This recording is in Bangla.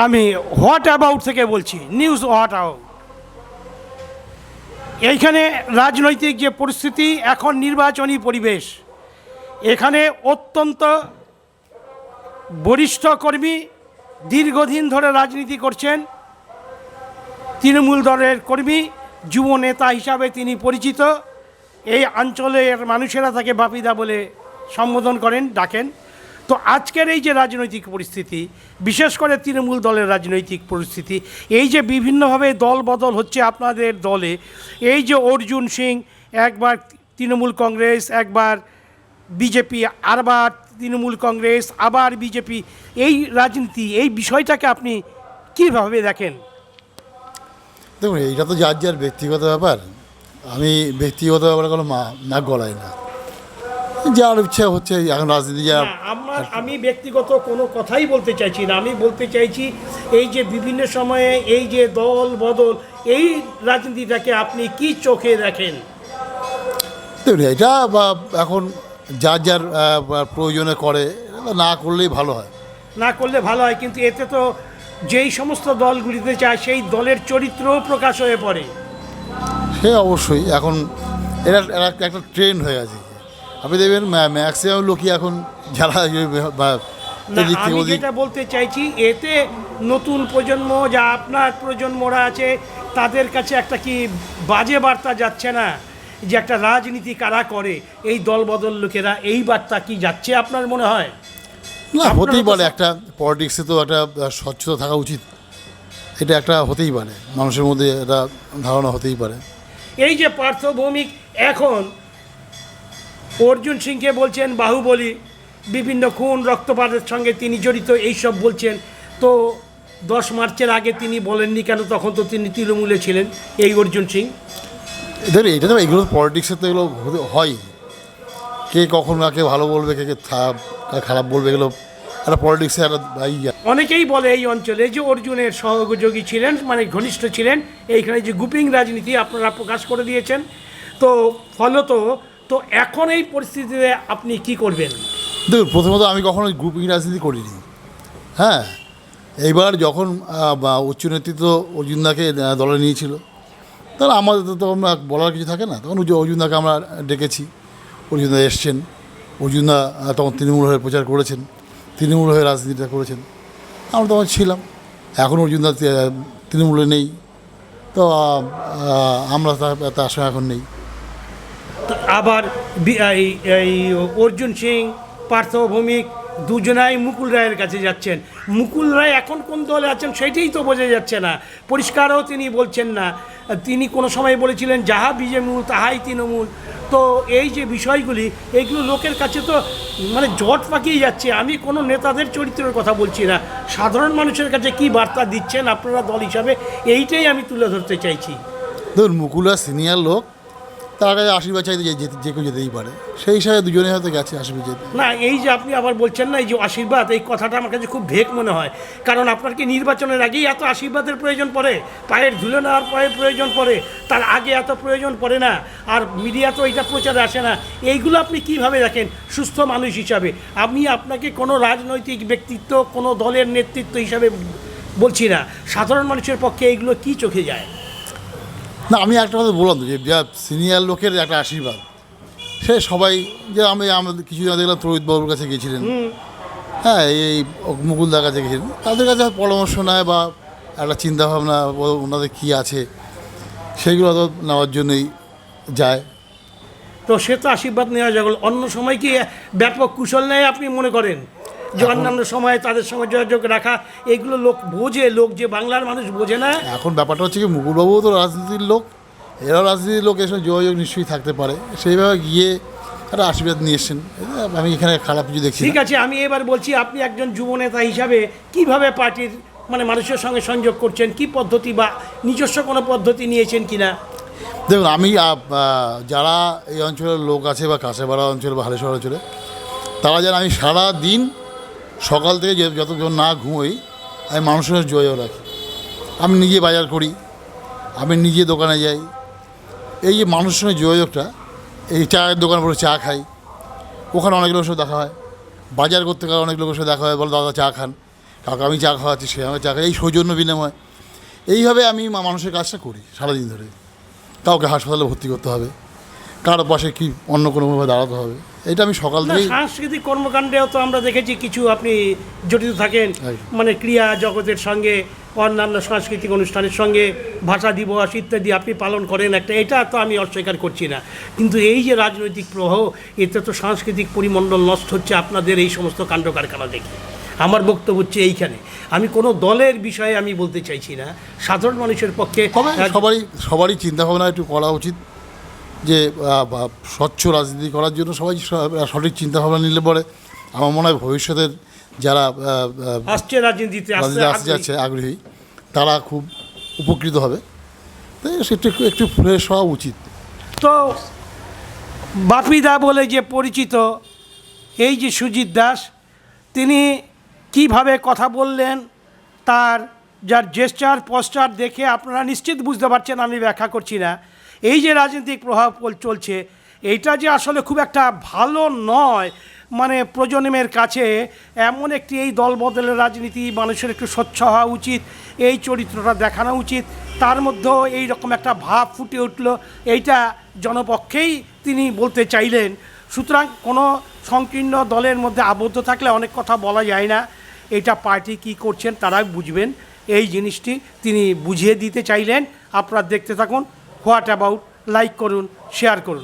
আমি হোয়াট অ্যাবাউট থেকে বলছি নিউজ হোয়াট আউট এইখানে রাজনৈতিক যে পরিস্থিতি, এখন নির্বাচনী পরিবেশ। এখানে অত্যন্ত বরিষ্ঠ কর্মী দীর্ঘদিন ধরে রাজনীতি করছেন। তৃণমূল দলের কর্মী, যুব নেতা হিসাবে তিনি পরিচিত। এই অঞ্চলের মানুষেরা তাকে বাপিদা বলে সম্বোধন করেন, ডাকেন। তো আজকের এই যে রাজনৈতিক পরিস্থিতি বিশেষ করে তৃণমূল দলের রাজনৈতিক পরিস্থিতি এই যে বিভিন্নভাবে দল বদল হচ্ছে আপনাদের দলে এই যে অর্জুন সিং একবার তৃণমূল কংগ্রেস একবার বিজেপি আরবার তৃণমূল কংগ্রেস আবার বিজেপি এই রাজনীতি এই বিষয়টাকে আপনি কীভাবে দেখেন? দেখুন এইটা তো যার যার ব্যক্তিগত ব্যাপার। আমি ব্যক্তিগত ব্যাপারে কোনো মা- নাক গলাই না। যার ইচ্ছা হচ্ছে এখন রাজনীতি যা না, আমার আমি ব্যক্তিগত কোনো কথাই বলতে চাইছি না। আমি বলতে চাইছি এই যে বিভিন্ন সময়ে এই যে দল বদল এই রাজনীতিটাকে আপনি কি চোখে দেখেন? এটা বা এখন যার যার প্রয়োজনে করে না করলেই ভালো হয়। না করলে ভালো হয় কিন্তু এতে তো যেই সমস্ত দলগুলিতে চায় সেই দলের চরিত্রও প্রকাশ হয়ে পড়ে। সে অবশ্যই এখন এটা একটা ট্রেন্ড হয়ে গেছে। আপনি দেখবেন ম্যাক্সিমাম লোকই এখন যারা আমি যেটা বলতে চাইছি এতে নতুন প্রজন্ম যা আপনার প্রজন্মরা আছে তাদের কাছে একটা কি বাজে বার্তা যাচ্ছে না যে একটা রাজনীতি কারা করে এই দলবদল লোকেরা এই বার্তা কি যাচ্ছে আপনার মনে হয়? না হতেই পারে একটা পলিটিক্সে তো একটা স্বচ্ছতা থাকা উচিত। এটা একটা হতেই পারে। মানুষের মধ্যে একটা ধারণা হতেই পারে। এই যে পার্থ ভৌমিক এখন অর্জুন সিংকে বলছেন বাহুবলী বিভিন্ন খুন রক্তপাতের সঙ্গে তিনি জড়িত এইসব বলছেন। তো দশ মার্চের আগে তিনি বলেননি কেন? তখন তো তিনি তৃণমূলে ছিলেন এই অর্জুন সিং। দেখুন এটা তো এগুলো পলিটিক্সে তো এগুলো হয়। কে কখন কাকে ভালো বলবে কে কে কাকে খারাপ বলবে এগুলো একটা পলিটিক্সে একটা অনেকেই বলে এই অঞ্চলে যে অর্জুনের সহযোগী ছিলেন মানে ঘনিষ্ঠ ছিলেন এইখানে যে গুপিং রাজনীতি আপনারা প্রকাশ করে দিয়েছেন। তো ফলত তো এখন এই পরিস্থিতিতে আপনি কি করবেন? দেখুন, প্রথমত আমি কখনো গ্রুপিং রাজনীতি করিনি। হ্যাঁ? এইবার যখন উচ্চ নেতৃত্ব অর্জুনদাকে দলে নিয়েছিল, তাহলে আমাদের তো আর বলার কিছু থাকে না। তখন অর্জু- অর্জুনদাকে আমরা ডেকেছি। অর্জুনদা এসছেন। অর্জুনদা তখন তৃণমূল হয়ে প্রচার করেছেন। তৃণমূল হয়ে রাজনীতিটা করেছেন। আমরা তখন ছিলাম। এখন অর্জুনদা তৃণমূলে নেই। তো আমরা তার সঙ্গে এখন নেই। আবার এই অর্জুন সিং পার্থ ভৌমিক দুজনাই মুকুল রায়ের কাছে যাচ্ছেন। মুকুল রায় এখন কোন দলে আছেন সেটাই তো বোঝা যাচ্ছে না। পরিষ্কারও তিনি বলছেন না। তিনি কোনো সময় বলেছিলেন, যাহা বিজেমূল তাহাই তৃণমূল। তো এই যে বিষয়গুলি এইগুলো লোকের কাছে তো মানে জট পাকিয়ে যাচ্ছে। আমি কোনো নেতাদের চরিত্রের কথা বলছি না। সাধারণ মানুষের কাছে কি বার্তা দিচ্ছেন আপনারা দল হিসাবে, এইটাই আমি তুলে ধরতে চাইছি। ধরুন, মুকুলা সিনিয়র লোক তার কাছে আশীর্বাদ চাইতে যেতে- যে কেউ যেতেই পারে। সেই হিসাবে দুজনে হয়তো গেছে আশীর্বাদ যেতে। না, এই যে আপনি আবার বলছেন না, এই যে আশীর্বাদ, এই কথাটা আমার কাছে খুব ভেক মনে হয়। কারণ আপনার কি নির্বাচনের আগেই এত আশীর্বাদের প্রয়োজন পড়ে? পায়ের ধুলো নেওয়ার পরে প্রয়োজন পড়ে, তার আগে এত প্রয়োজন পড়ে না, আর মিডিয়া তো এটা প্রচারে আসে না। এইগুলো আপনি কীভাবে দেখেন সুস্থ মানুষ হিসাবে? আমি আপনাকে কোনো রাজনৈতিক ব্যক্তিত্ব, কোনো দলের নেতৃত্ব হিসাবে বলছি না। সাধারণ মানুষের পক্ষে এইগুলো কি চোখে যায়? না আমি একটা কথা বললাম যে যা সিনিয়র লোকের একটা আশীর্বাদ। সে সবাই যে আমি আমাদের কিছু দেখলাম তরুদ বাবুর কাছে গেছিলেন হ্যাঁ এই মুকুলদার কাছে গেছিলেন তাদের কাছে পরামর্শ নেয় বা একটা চিন্তাভাবনা ওনাদের কী আছে সেইগুলো তো নেওয়ার জন্যই যায়। তো সে তো আশীর্বাদ নেওয়া যাবে অন্য সময় কি ব্যাপক কুশল নেয় আপনি মনে করেন? অন্যান্য সময়ে তাদের সঙ্গে যোগাযোগ রাখা এগুলো লোক বোঝে লোক যে বাংলার মানুষ বোঝে না। এখন ব্যাপারটা হচ্ছে কি মুকুলবাবুও তো রাজনীতির লোক এরাও রাজনীতির লোক এসে যোগাযোগ নিশ্চয়ই থাকতে পারে। সেইভাবে গিয়ে একটা আশীর্বাদ নিয়ে এসছেন। আমি এখানে খারাপ কিছু দেখছি ঠিক আছে আমি এবার বলছি আপনি একজন যুব নেতা হিসাবে কীভাবে পার্টির মানে মানুষের সঙ্গে সংযোগ করছেন? কি পদ্ধতি বা নিজস্ব কোনো পদ্ধতি নিয়েছেন কি না দেখুন আমি যারা এই অঞ্চলের লোক আছে বা কাছেপাড়া অঞ্চল বা হালেশ্বর অঞ্চলে তারা যেন আমি সারা দিন সকাল থেকে যে- না ঘুমোই, আমি মানুষের যোগাযোগ রাখি। আমি নিজে বাজার করি, আমি নিজে দোকানে যাই। এই যে মানুষের সঙ্গে যোগাযোগটা, এই চায়ের দোকান পরে চা খাই। ওখানে অনেক লোকের সাথে দেখা হয়। বাজার করতে গেলে অনেক লোকের সাথে দেখা হয়, বলে, দাদা, চা খান। কাউকে আমি চা খাওয়াচ্ছি, সে আমার চা খাই এই সৌজন্য বিনিময়। এইভাবে আমি মানুষের কাজটা করি সারাদিন ধরে। কাউকে হাসপাতালে ভর্তি করতে হবে। কারও পাশে কি অন্য কোনোভাবে দাঁড়াতে হবে। এটা আমি সকাল না থেকেই সাংস্কৃতিক কর্মকাণ্ডেও তো আমরা দেখেছি কিছু আপনি জড়িত থাকেন। মানে ক্রিয়া জগতের সঙ্গে অন্যান্য সাংস্কৃতিক অনুষ্ঠানের সঙ্গে ভাষা দিবস ইত্যাদি আপনি পালন করেন একটা এটা তো আমি অস্বীকার করছি না। কিন্তু এই যে রাজনৈতিক প্রবাহ এতে তো সাংস্কৃতিক পরিমণ্ডল নষ্ট হচ্ছে আপনাদের এই সমস্ত কাণ্ড কারখানা দেখে। আমার বক্তব্য হচ্ছে এইখানে। আমি কোনো দলের বিষয়ে আমি বলতে চাইছি না। সাধারণ মানুষের পক্ষে সবারই সবারই চিন্তাভাবনা একটু করা উচিত। যে স্বচ্ছ রাজনীতি করার জন্য সবাই সঠিক চিন্তাভাবনা নিলে পরে আমার মনে হয় ভবিষ্যতের যারা আসছে রাজনীতিতে রাজনীতি আসতে যাচ্ছে আগ্রহী তারা খুব উপকৃত হবে। তাই সেটা একটু একটু ফ্রেশ হওয়া উচিত। তো বাপিদা বলে যে পরিচিত এই যে সুজিত দাস তিনি কীভাবে কথা বললেন তার যার জেস্টার পস্টার দেখে আপনারা নিশ্চিত বুঝতে পারছেন আমি ব্যাখ্যা করছি না। এই যে রাজনৈতিক প্রভাব চলছে, এইটা যে আসলে খুব একটা ভালো নয় মানে প্রজন্মের কাছে এমন একটি এই দল বদলের রাজনীতি, মানুষের একটু স্বচ্ছ হওয়া উচিত, এই চরিত্রটা দেখানো উচিত, তার মধ্যেও এই রকম একটা ভাব ফুটে উঠল, এইটা জনপক্ষেই তিনি বলতে চাইলেন। সুতরাং কোনো সংকীর্ণ দলের মধ্যে আবদ্ধ থাকলে অনেক কথা বলা যায় না, এটা পার্টি কি করছেন তারাই বুঝবেন, এই জিনিসটি তিনি বুঝিয়ে দিতে চাইলেন। আপনারা দেখতে থাকুন হোয়াট অ্যাবাউট লাইক করুন শেয়ার করুন।